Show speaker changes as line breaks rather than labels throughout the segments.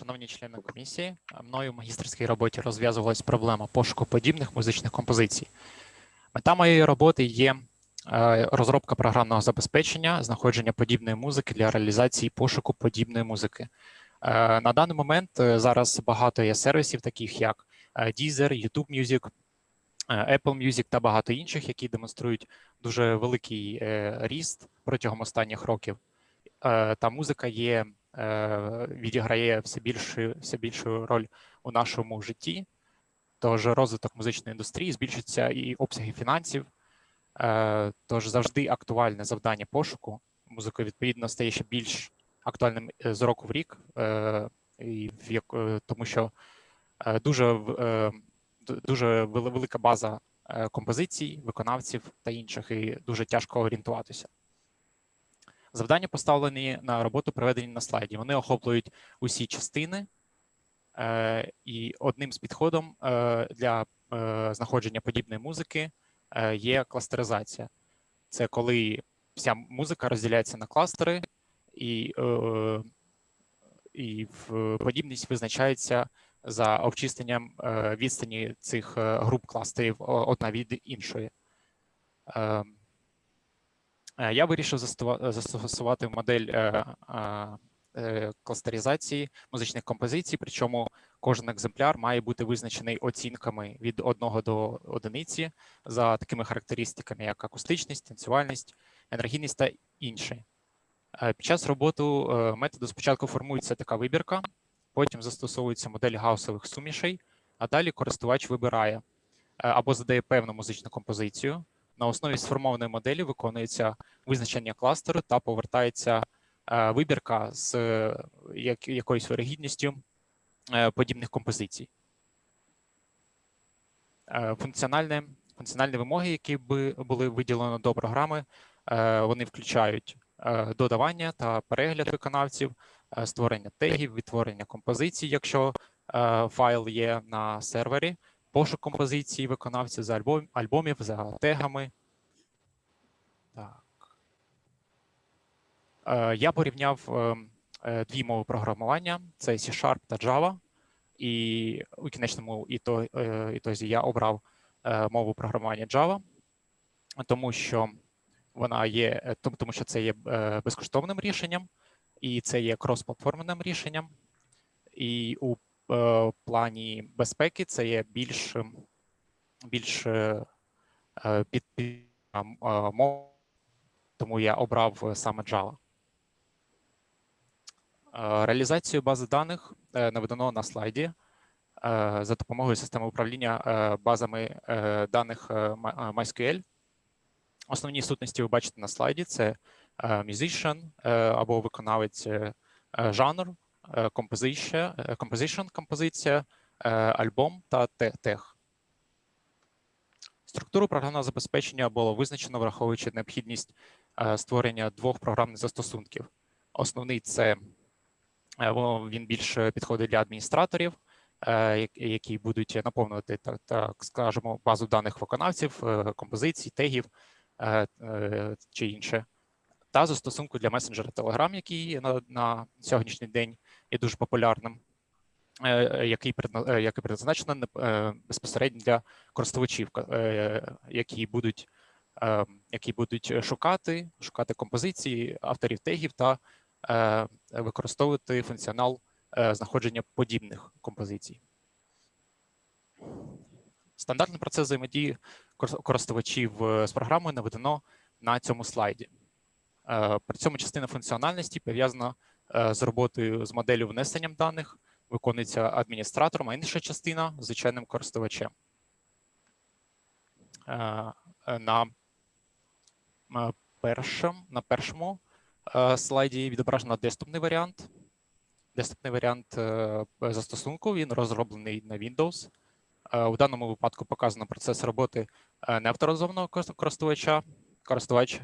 Шановні члени комісії, мною в магістерській роботі розв'язувалась проблема пошуку подібних музичних композицій. Мета моєї роботи є е, розробка програмного забезпечення, знаходження подібної музики для реалізації пошуку подібної музики. Е, На даний момент е, зараз багато є сервісів, таких як Deezer, YouTube Music, Apple Music та багато інших, які демонструють дуже великий ріст протягом останніх років. Та музика є відіграє все більшу, все більшу роль у нашому житті. Тож розвиток музичної індустрії збільшується і обсяги фінансів. Е, Тож завжди актуальне завдання пошуку. Музика відповідно стає ще більш актуальним е, з року в рік, е, е, тому що е, дуже, е, дуже велика база е, композицій, виконавців та інших, і дуже тяжко орієнтуватися. Завдання поставлені на роботу, проведені на слайді. Вони охоплюють усі частини, е, і одним з підходом е, для е, знаходження подібної музики е, є кластеризація. Це коли вся музика розділяється на кластери, і, е, і подібність визначається за обчисленням е, відстані цих е, груп кластерів одна від іншої. Е, Я вирішив застосувати модель е, е, е, кластеризації музичних композицій, причому кожен екземпляр має бути визначений оцінками від 1 до одиниці за такими характеристиками, як акустичність, танцювальність, енергійність та інші. Е, Під час роботи е, методу спочатку формується така вибірка, потім застосовується модель гаусових сумішей, а далі користувач вибирає е, або задає певну музичну композицію. На основі сформованої моделі виконується визначення кластеру та повертається е, вибірка з е, якоюсь вирогідністю е, подібних композицій. Функціональне, функціональні вимоги, які би були виділені до програми, вони включають додавання та перегляд виконавців, створення тегів, відтворення композицій, якщо файл є на сервері, пошук композицій виконавців за альбом, альбомів, за тегами. Так. Е, Я порівняв е, е, дві мови програмування: це C-Sharp та Java. І у кінечному е, ітозі я обрав мову програмування Java, тому що вона є, тому що це є безкоштовним рішенням, і це є кросплатформеним рішенням. І у плані безпеки це є більш, ем, більш під, під а, м- а, мов, тому я обрав е, саме Java. Е, Реалізацію бази даних е, наведено на слайді за допомогою системи управління базами даних MySQL. Основні сутності ви бачите на слайді: це musician або виконавець жанр, composition, composition, композиція, альбом та те- тег. Структуру програмного забезпечення було визначено, враховуючи необхідність е, створення двох програмних застосунків. Основний це е, він більше підходить для адміністраторів, е, які будуть наповнювати так, так скажемо, базу даних виконавців, композицій, тегів чи інше. Та застосунку для месенджера Telegram, який на, на сьогоднішній день є дуже популярним, який предна- е, який предназначено не- е, безпосередньо для користувачів, е, які будуть, е, які будуть шукати, шукати композиції авторів тегів та е, використовувати функціонал е, знаходження подібних композицій. Стандартний процес взаємодії кор- користувачів е, з програмою наведено на цьому слайді. Е, При цьому частина функціональності пов'язана е, з роботою з моделлю внесенням даних, виконується адміністратором, а інша частина звичайним користувачем. Е, е, На е, першому, на першому слайді відображено десктопний варіант. Десктопний варіант застосунку він розроблений на Windows. У даному випадку показано процес роботи неавторизованого користувача. Користувач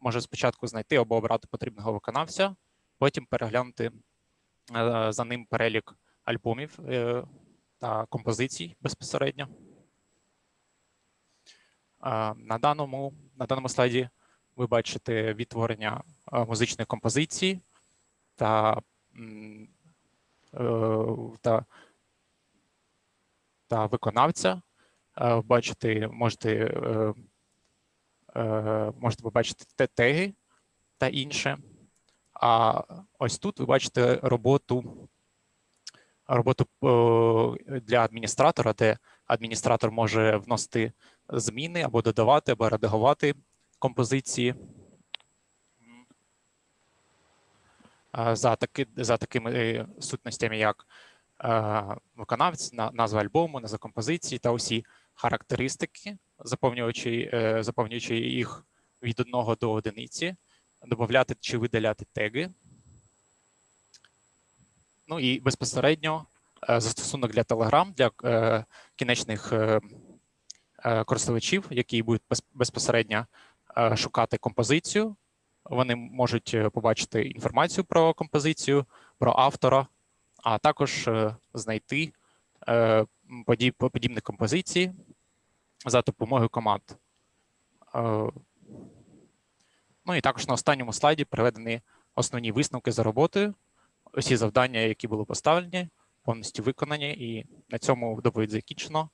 може спочатку знайти або обрати потрібного виконавця, потім переглянути за ним перелік альбомів е, та композицій безпосередньо. Е, На даному, на даному слайді ви бачите відтворення е, музичної композиції та та, та виконавця. Е, Бачити, можете, е, е, можете побачити те- теги та інше. А ось тут ви бачите роботу, роботу е, для адміністратора, де адміністратор може вносити зміни або додавати, або редагувати композиції. Е, За, таки, за такими е, сутностями, як виконавець, назва альбому, назва композиції та усі характеристики, заповнюючи, заповнюючи їх від одного до одиниці, додати чи видаляти теги. Ну і безпосередньо е, застосунок для Telegram для е, кінечних е, користувачів, які будуть безпосередньо шукати композицію. Вони можуть побачити інформацію про композицію, про автора, а також знайти подібні композиції за допомогою команд. Ну і також на останньому слайді приведені основні висновки за роботою. Усі завдання, які були поставлені, повністю виконані, і на цьому доповідь закінчено.